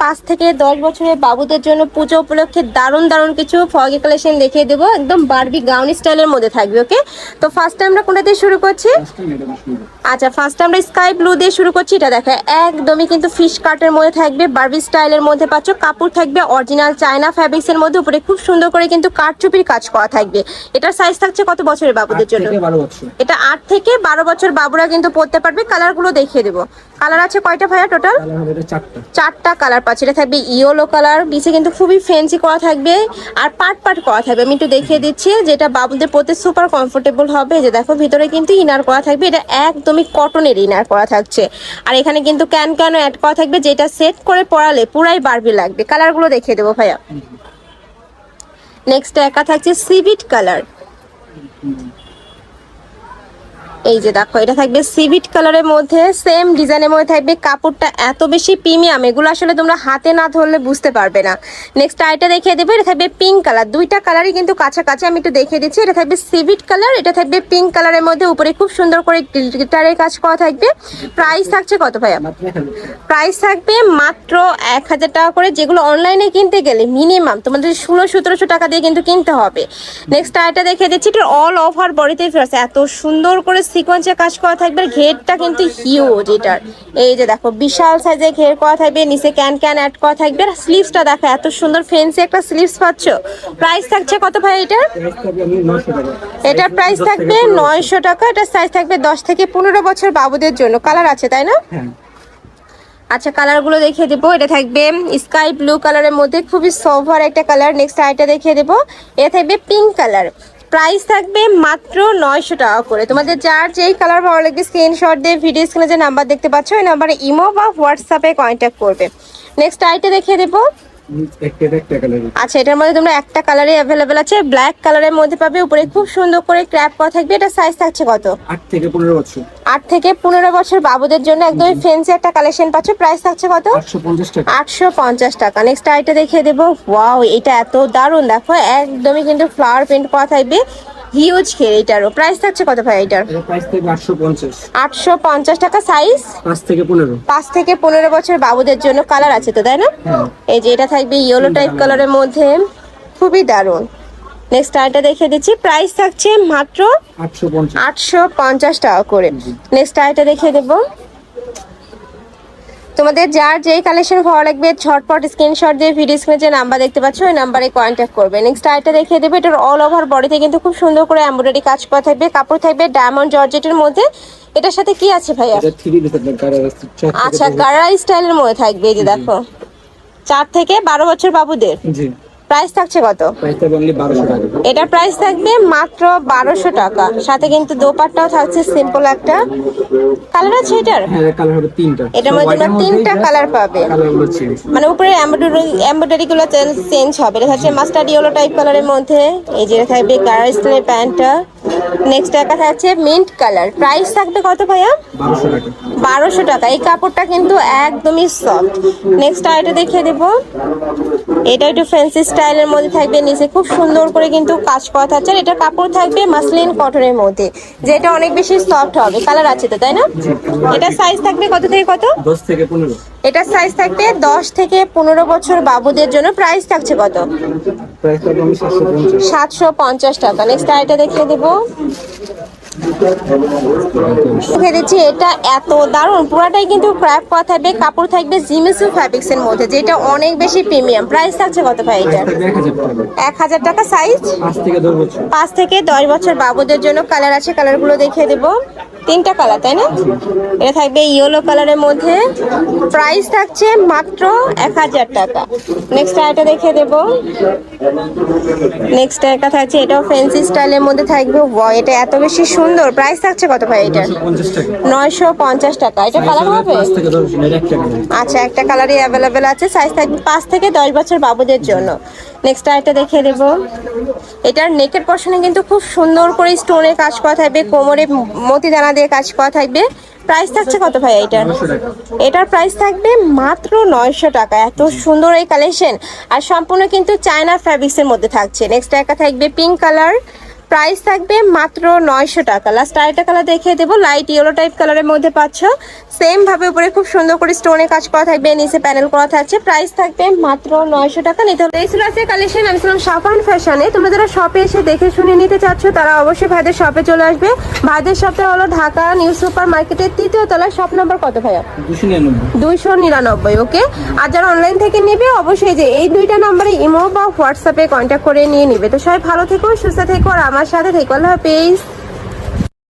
পাঁচ থেকে দশ বছরের বাবুদের জন্য পুজো উপলক্ষে দারুণ দারুণ কিছু ফগি কালেকশন দেখিয়ে দেবো। একদম বারবি গাউন স্টাইলের মধ্যে থাকবে ওকে তো ফার্স্ট আমরা কোনটা দিয়ে শুরু করছি? আচ্ছা ফার্স্ট আমরা স্কাই ব্লু দিয়ে শুরু করছি। এটা দেখো একদমই কিন্তু ফিশ কাটের মধ্যে থাকবে বারবি স্টাইলের মধ্যে পাচ্ছ। কাপড় থাকবে অরিজিনাল চায়না ফ্যাব্রিক্স এর মধ্যে উপরে খুব সুন্দর করে কিন্তু কাঠচুপির কাজ করা থাকবে। এটার সাইজ থাকছে কত বছরের বাবুদের জন্য? এটা আট থেকে বারো বছর বাবুরা কিন্তু পড়তে পারবে। কালারগুলো দেখিয়ে দেবো। কালার আছে কয়টা ভাইয়া টোটাল চারটা। কালার পাচ্ছে এটা থাকবে ইয়েলো কালার নিচে কিন্তু খুবই ফ্যান্সি করা থাকবে আর পার্ট পার্ট করা থাকবে। আমি একটু দেখিয়ে দিচ্ছি যেটা বাবুদের পরতে সুপার কমফোর্টেবল হবে। যে দেখো ভিতরে কিন্তু ইনার করা থাকবে এটা একদমই কটনের ইনার করা থাকছে। আর এখানে কিন্তু ক্যান ক্যানও অ্যাড করা থাকবে যেটা সেট করে পরালে পুরাই বারবি লাগবে। কালারগুলো দেখিয়ে দেবো ভাইয়া। নেক্সট একা থাকছে সিভিট কালার এই যে দেখো, এটা থাকবে সিভিট কালারের মধ্যে সেম ডিজাইনের মধ্যে থাকবে। কাপড়টা এত বেশি প্রিমিয়াম এগুলো আসলে তোমরা হাতে না ধরলে বুঝতে পারবে না। নেক্সট আইটা দেখিয়ে দেবো, এটা থাকবে পিঙ্ক কালার দুইটা কালারই কিন্তু কাছাকাছি, আমি একটু দেখিয়ে দিচ্ছি। এটা থাকবে সিভিট কালার এটা থাকবে পিঙ্ক কালারের মধ্যে। উপরে খুব সুন্দর করে গ্লিটারের কাজ করা থাকবে। প্রাইস থাকছে কত ভাইয়া প্রাইস থাকবে মাত্র এক হাজার টাকা করে। যেগুলো অনলাইনে কিনতে গেলে মিনিমাম তোমাদের ষোলো, সতেরোশো টাকা দিয়ে কিন্তু কিনতে হবে। নেক্সট আইটা দেখে দিচ্ছি, এটা অল ওভার বডিতে ফেরত এত সুন্দর করে সিকোয়েন্সের কাজ করা থাকবে ঘেরটা কিন্তু হিউজ এটার। এই যে দেখো বিশাল সাইজের ঘের করা থাকবে নিচে ক্যান ক্যান অ্যাড করা থাকবে আর স্লিভসটা দেখো এত সুন্দর ফেন্সি একটা স্লিভস পাচ্ছ। প্রাইস থাকছে কত ভাই এটার? এটার প্রাইস থাকবে নয়শো টাকা এটার সাইজ থাকবে দশ থেকে পনেরো বছর বাবুদের জন্য। কালার আছে তাই না? হ্যাঁ। আচ্ছা কালারগুলো দেখিয়ে দেবো। এটা থাকবে স্কাই ব্লু কালারের মধ্যে খুবই সভার একটা কালার নেক্সট আইটা দেখিয়ে দেবো। এটা থাকবে পিঙ্ক কালার প্রাইস থাকবে মাত্র নয়শো টাকা করে। তোমাদের যার যেই কালার ভালো লাগবে স্ক্রিনশট দিয়ে ভিডিও স্ক্রিনে যে নাম্বার দেখতে পাচ্ছ, ওই নাম্বারে ইমো বা হোয়াটসঅ্যাপে কন্ট্যাক্ট করবে। নেক্সট আইটে দেখিয়ে দেবো। আচ্ছা এটার মধ্যে তোমরা একটা কালারে অ্যাভেলেবেল আছে ব্ল্যাক কালারের মধ্যে পাবে উপরে খুব সুন্দর করে ক্র্যাপ করা থাকবে এটা সাইজ থাকছে কত? আট থেকে পনেরো বছর। 8 থেকে পনেরো বছর বাবুদের জন্য একদমই ফেন্সি একটা কালেকশন পাচ্ছ প্রাইস থাকছে কত? আটশো পঞ্চাশ টাকা। আটশো পঞ্চাশ টাকা। নেক্সট আইটা দেখিয়ে দেবো। ওয়াও এটা এত দারুণ দেখো একদমই কিন্তু ফ্লাওয়ার প্রিন্ট করা থাকবে। হিউজ খের এটারও। প্রাইস থাকছে কত ভাই এটার? প্রাইস থাকবে পঞ্চাশ। টাকা সাইজ পাঁচ থেকে পনেরো। পাঁচ থেকে পনেরো বছর বাবুদের জন্য কালার আছে তো তাই না? হ্যাঁ। এই যে এটা থাকবে ইয়েলো টাইপ কালারের মধ্যে। খুবই দারুণ। নেক্সট আইটা দেখিয়ে দিচ্ছি। প্রাইস থাকছে মাত্র আটশো পঞ্চাশ। আটশো পঞ্চাশ টাকা করে। নেক্সট আইটা দেখিয়ে দেবো। তোমাদের যার যেই কালেকশন ভালো লাগবে ঝটপট স্ক্রিনশট দিয়ে ভিডিও স্ক্রিনে যে নাম্বার দেখতে পাচ্ছ ওই নাম্বারে কন্ট্যাক্ট করবে। নেক্সট আইটা দেখিয়ে দেবে এটার অল ওভার বডিতে কিন্তু খুব সুন্দর করে এমব্রয়ডারি কাজ করা থাকবে কাপড় থাকবে ডায়মন্ড জর্জেটের মধ্যে। এটার সাথে কি আছে ভাইয়া? আচ্ছা গারা স্টাইলের মধ্যে থাকবে এই যে দেখো। চার থেকে বারো বছর বাবুদের। জি। প্রাইস থাকছে কত? টাকা। এটার প্রাইস থাকবে মাত্র বারোশো টাকা। সাথে কিন্তু দোপাট্টাও থাকছে সিম্পল একটা। কালার আছে এটার? হ্যাঁ এটার মধ্যে তোমরা তিনটা কালার পাবে। মানে উপরে এমব্রয়ডারি গুলো চেঞ্জ হবে। এটা থাকছে মাস্টার্ড ইয়েলো টাইপ কালারের মধ্যে। এই যে থাকবে গাড়া স্টাইলের প্যান্টটা নেক্সট একটা থাকছে মিন্ট কালার প্রাইস থাকবে কত ভাইয়া? বারোশো টাকা। এই কাপড়টা কিন্তু একদমই সফট নেক্সট আইটা দেখিয়ে দেব। এটা একটু ফ্যান্সি স্টাইলের মধ্যে থাকবে নিচে খুব সুন্দর করে কিন্তু কাজ করা থাকছে। আর এটা কাপড় থাকবে মাসলিন কটনের মধ্যে যেটা অনেক বেশি সফট হবে কালার আছে তো তাই না? এটা সাইজ থাকবে কত থেকে কত? দশ থেকে পনেরো। এটার সাইজ থাকবে দশ থেকে পনেরো বছর বাবুদের জন্য প্রাইস থাকছে কত? প্রাইস থাকবে আমি সাতশো পঞ্চাশ। টাকা। নেক্সট আইটা দেখিয়ে দেবো। দিচ্ছি এটা এত দারুণ। পুরাটাই কিন্তু ক্র্যাপ করা থাকবে কাপড় থাকবে জিমিসু ফ্যাব্রিক্স এর মধ্যে যেটা অনেক বেশি প্রিমিয়াম। প্রাইস থাকছে কত ভাই এটা? এক হাজার টাকা সাইজ পাঁচ থেকে দশ বছর। বাবুদের জন্য কালার আছে কালারগুলো দেখিয়ে দেবো। তিনটা কালার তাই না? এটা থাকবে ইয়েলো কালারের মধ্যে। প্রাইস থাকছে মাত্র এক হাজার টাকা। নেক্সট আইটা দেখিয়ে দেবো। নেক্সট একটা থাকছে এটাও ফ্যান্সি স্টাইলের মধ্যে থাকবে। এটা এত বেশি সুন্দর প্রাইস থাকছে কত ভাই এটা? নয়শো পঞ্চাশ টাকা। এটা কালার হবে? আচ্ছা একটা কালারই অ্যাভেলেবেল আছে। সাইজ থাকবে পাঁচ থেকে দশ বছর বাবুদের জন্য। নেক্সট আইটা দেখিয়ে দেব। এটার নেকের পশনে কিন্তু খুব সুন্দর করে স্টোনে কাজ করা থাকবে কোমরে মতি দানা দিয়ে কাজ করা থাকবে। প্রাইস থাকছে কত ভাই এটার? এটার প্রাইস থাকবে মাত্র নয়শো টাকা। এত সুন্দর এই কালেকশন আর সম্পূর্ণ কিন্তু চায়না ফ্যাব্রিক্সের মধ্যে থাকছে। নেক্সট একটা থাকবে পিঙ্ক কালার প্রাইস থাকবে মাত্র নয়শো টাকা। লাস্ট আরেকটা কালার দেখিয়ে দেবো। লাইট ইয়েলো টাইপ কালারের মধ্যে পাচ্ছ। সেম ভাবে উপরে খুব সুন্দর করে স্টোনে কাজ করা থাকবে নিচে প্যানেল করা থাকছে। প্রাইস থাকবে মাত্র নয়শো টাকা। নিতে হবে এই ছিল আজকে কালেকশন আমি ছিলাম সাফান ফ্যাশনে। তোমরা যারা শপে এসে দেখে শুনে নিতে চাচ্ছ তারা অবশ্যই ভাইদের শপে চলে আসবে। ভাইদের শপটা হলো ঢাকা নিউ সুপার মার্কেটের তৃতীয় তলায় শপ নাম্বার কত ভাইয়া? দুইশো নিরানব্বই ওকে আর যারা অনলাইন থেকে নেবে অবশ্যই যে এই দুইটা নম্বরে ইমো বা হোয়াটসঅ্যাপে কন্ট্যাক্ট করে নিয়ে নিবে। তো সবাই ভালো থেকো সুস্থ থেকো আর আমার সাথে থেকো আল্লাহ হাফেজ।